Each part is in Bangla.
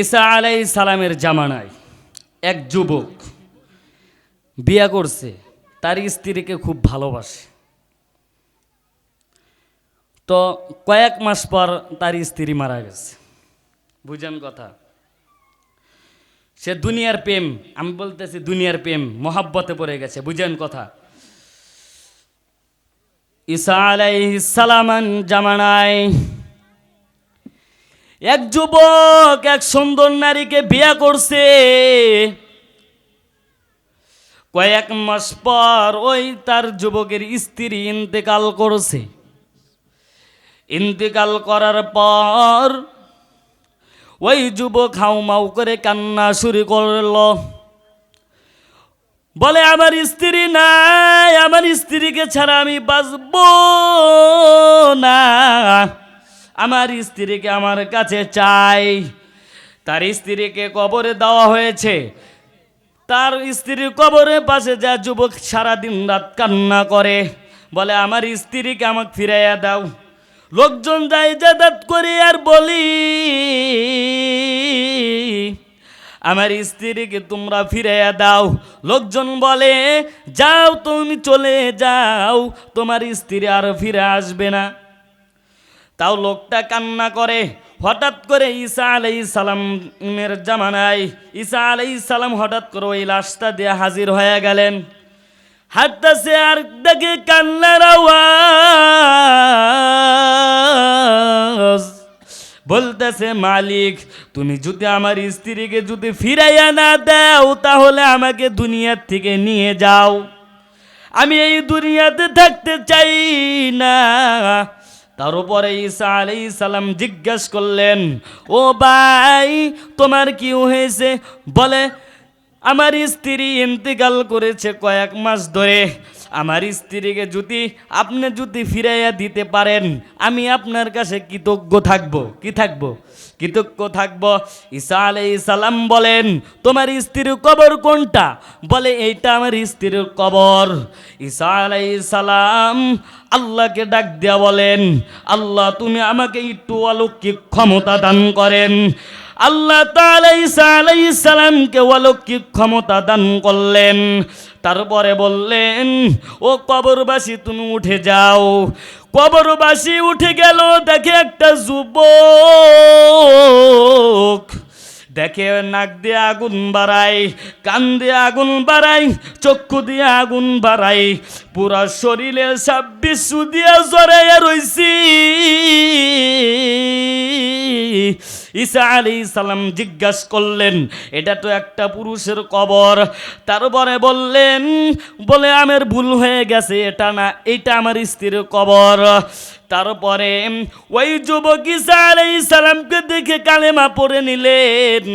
ঈসা আলাই সালামের জামানায় এক যুবক বিয়া করছে, তার স্ত্রীকে খুব ভালোবাসে। তো কয়েক মাস পর তার স্ত্রী মারা গেছে। বুঝেন কথা? সে দুনিয়ার প্রেম, আমি বলতেছি দুনিয়ার প্রেম, মহাব্বতে পড়ে গেছে, বুঝেন কথা? ঈসা আলাইহিস সালামান জামানায় এক যুবক এক সুন্দর নারীকে বিয়া করছে। কয়েক মাস পর ওই তার যুবকের স্ত্রী ইন্তেকাল করছে। ইন্তেকাল করার পর ওই যুবক হাউমাউ করে কান্না শুরু করল। বলে, আমার স্ত্রী নাই, আমার স্ত্রীকে ছাড়া আমি বাঁচব না। আমার স্ত্রীকে আমার কাছে চাই। তার স্ত্রীকে কবরে দেওয়া হয়েছে। তার স্ত্রীর কবরের পাশে যা যুবক সারাদিন রাত কান্না করে, বলে, আমার স্ত্রীকে আমাকে ফিরাইয়া দাও। লোকজন যায় যাতায়াত করে আর বলি, আমার স্ত্রীকে তোমরা ফিরাইয়া দাও। লোকজন বলে, যাও, তুমি চলে যাও। তোমার স্ত্রী আর ফিরে আসবে না। তাও লোকটা কান্না করে। হঠাৎ করে ঈসা আলাই সালামের জামানায় ঈসা আলাই সালাম হঠাৎ করে ওই লাশটা দিয়ে হাজির হয়ে গেলেন। হাঁটতেছে আর দেখে কান্নার বলতেছে, মালিক, তুমি যদি আমার স্ত্রীকে যদি ফিরাইয়া না দাও, তাহলে আমাকে দুনিয়ার থেকে নিয়ে যাও। আমি এই দুনিয়াতে থাকতে চাই না। তার উপরে ঈসা আলাই সালাম জিজ্ঞেস করলেন, ও ভাই, তোমার কি হয়েছে? বলে, আমার স্ত্রী ইন্তেকাল করেছে কয়েক মাস ধরে। আমার স্ত্রীকে যদি আপনি যদি ফিরাইয়া দিতে পারেন, আমি আপনার কাছে কৃতজ্ঞ থাকব। কি থাকব? কৃতজ্ঞ থাকব। ঈসা আলাই সালাম বলেন, তোমার স্ত্রীর কবর কোনটা? বলে, এইটা আমার স্ত্রীর কবর। ঈসা আলাই সালাম আল্লাহকে ডাক দেয়া বলেন, আল্লাহ, তুমি আমাকে একটু অলৌকিক ক্ষমতা দান করেন। আল্লাহ সালামকে অলৌকিক ক্ষমতা দান করলেন। তারপরে বললেন, ও কবরবাসী, তুমি উঠে যাও। কবরবাসী উঠে গেল, দেখে একটা যুবক দেখে নাক দিয়ে আগুন বাড়াই, কান দিয়ে আগুন বাড়াই, চক্ষু দিয়ে আগুন বাড়াই। পুরা শরীরে ছাব্বিশ দিয়ে জড়াইয়া রইছি। ঈসা আলী সালাম জিজ্ঞাসা করলেন, এটা তো একটা পুরুষের কবর। তারপরে বললেন, বলে আমার ভুল হয়ে গেছে, এটা না এটা আমার স্ত্রীর কবর। তারপরে ওই যুবক ঈসা আলাইহিস সালামকে দেখে কালেমা পড়ে নিলেন,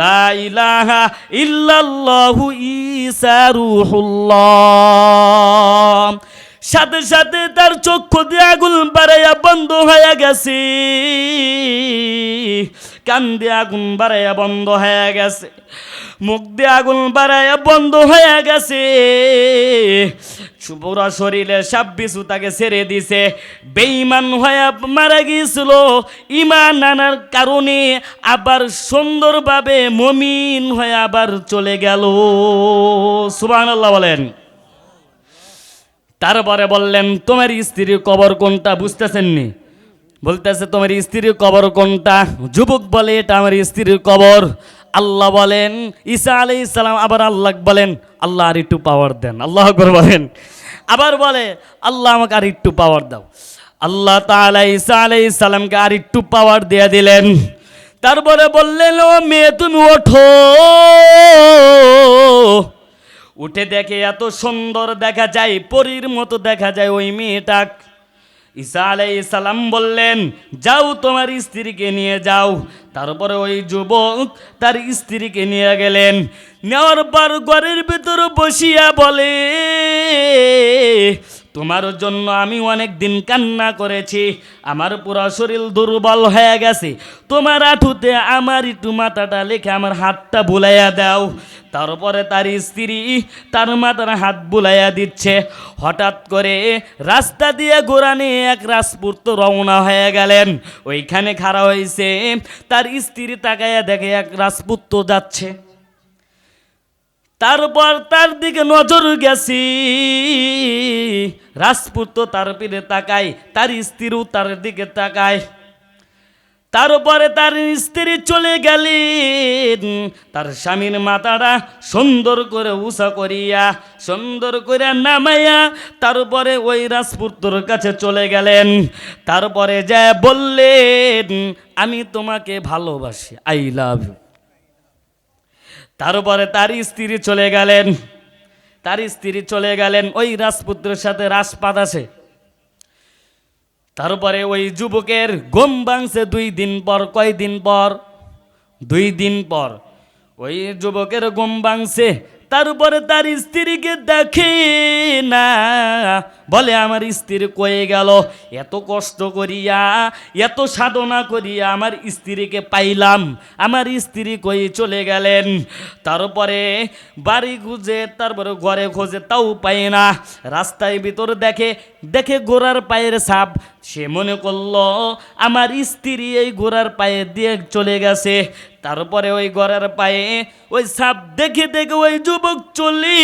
লা ইলাহা ইল্লাল্লাহু ঈসা রূহুল্লাহ। সাথে সাথে তার চক্ষু দিয়ে আগুন বাড়াইয়া বন্ধ হয়ে গেছে। কান দিয়ে আগুন বাড়াইয়া বন্ধ হয়ে গেছে। মুখ দিয়ে আগুন বাড়াইয়া বন্ধ হয়ে গেছে। পুরা শরীরে সাব্বিসু তাকে ছেড়ে দিছে। বেঈমান হয়ে মারা গিয়েছিল। ইমান আনার কারণে আবার সুন্দরভাবে মমিন হয়ে আবার চলে গেল। সুবহানাল্লাহ বলেন। তারপরে বললেন, তোমার স্ত্রীর কবর কোনটা বুঝতেছেননি? বলতেছে, তোমার স্ত্রীর কবর কোনটা? যুবক বলে, এটা আমার স্ত্রীর কবর। আল্লাহ বলেন, ঈসা আলাই ইসলাম আবার আল্লাহ বলেন, আল্লাহ আর একটু পাওয়ার দেন। আল্লাহ আকবর বলেন। আবার বলে, আল্লাহ আমাকে আর একটু পাওয়ার দাও। আল্লাহ তাআলা ঈসা আলাই সালামকে আর একটু পাওয়ার দিয়ে দিলেন। তারপরে বললেন, ও মেয়ে, তুমি ওঠো। উঠে দেখে এত সুন্দর দেখা যায়, পরীর মতো দেখা যায় ওই মেয়েটা ঈসা আলাই সালাম বললেন, যাও তোমার স্ত্রীকে নিয়ে যাও। তারপরে ওই যুবক তার স্ত্রীকে নিয়ে গেলেন। নেওয়ার পর ঘরের ভিতর বসিয়া বলে তোমার জন্য আমি অনেক দিন কান্না করেছি। আমার পুরো শরীর দুর্বল হয়ে গেছে। তোমার আঠুতে আমার একটু মাথাটা লেখে আমার হাতটা বুলাইয়া দাও। তারপরে তার স্ত্রী তার মাথার হাত বুলাইয়া দিচ্ছে। হঠাৎ করে রাস্তা দিয়ে গোড়ানে এক রাজপুত রওনা হয়ে গেলেন। ওইখানে খাড়া হয়েছে তার স্ত্রী তাকাইয়া দেখে এক রাজপুত্র যাচ্ছে। তারপর তার দিকে নজর গেছি। রাজপুত তার পিঠে তাকায়, তার স্ত্রীও তার দিকে তাকায়। তারপরে তার স্ত্রী চলে গেলেন। তার স্বামীর মাথাটা সুন্দর করে উষা করিয়া, সুন্দর করে নামাইয়া তারপরে ওই রাজপুত্রর কাছে চলে গেলেন। তারপরে যা বললেন, আমি তোমাকে ভালোবাসি আই লাভ ইউ তারপরে তার স্ত্রী চলে গেলেন। তার স্ত্রী চলে গেলেন, ওই রাজপুত্রের সাথে রাজপাত আছে। তারপরে ওই যুবকের গম ভাঙছে দুই দিন পর কয় দিন পর? দুই দিন পর। ওই যুবকের গম ভাঙছে তারপরে তার স্ত্রীকে দেখে না। বলে, আমার স্ত্রী কয়ে গেল, এত কষ্ট করিয়া, এত সাধনা করিয়া আমার স্ত্রীকে পাইলাম। আমার স্ত্রী কই চলে গেলেন। তারপরে বাড়ি খুঁজে, তারপরে ঘরে খোঁজে, তাও পায় না। রাস্তায় ভিতর দেখে দেখে ঘোড়ার পায়ের ছাপ সে মনে করল, আমার স্ত্রী এই ঘোড়ার পায়ে দিয়ে চলে গেছে। তারপরে ওই ঘোড়ার পায়ে ওই সাপ দেখে দেখে ওই যুবক চলে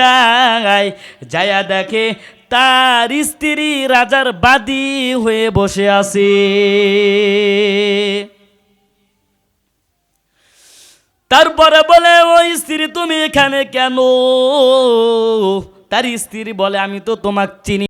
যায়। যায়া দেখে তার স্ত্রী রাজার বাদী হয়ে বসে আছে। তারপরে বলে, ওই স্ত্রী, তুমি এখানে কেন? তার স্ত্রী বলে, আমি তো তোমাকে চিনি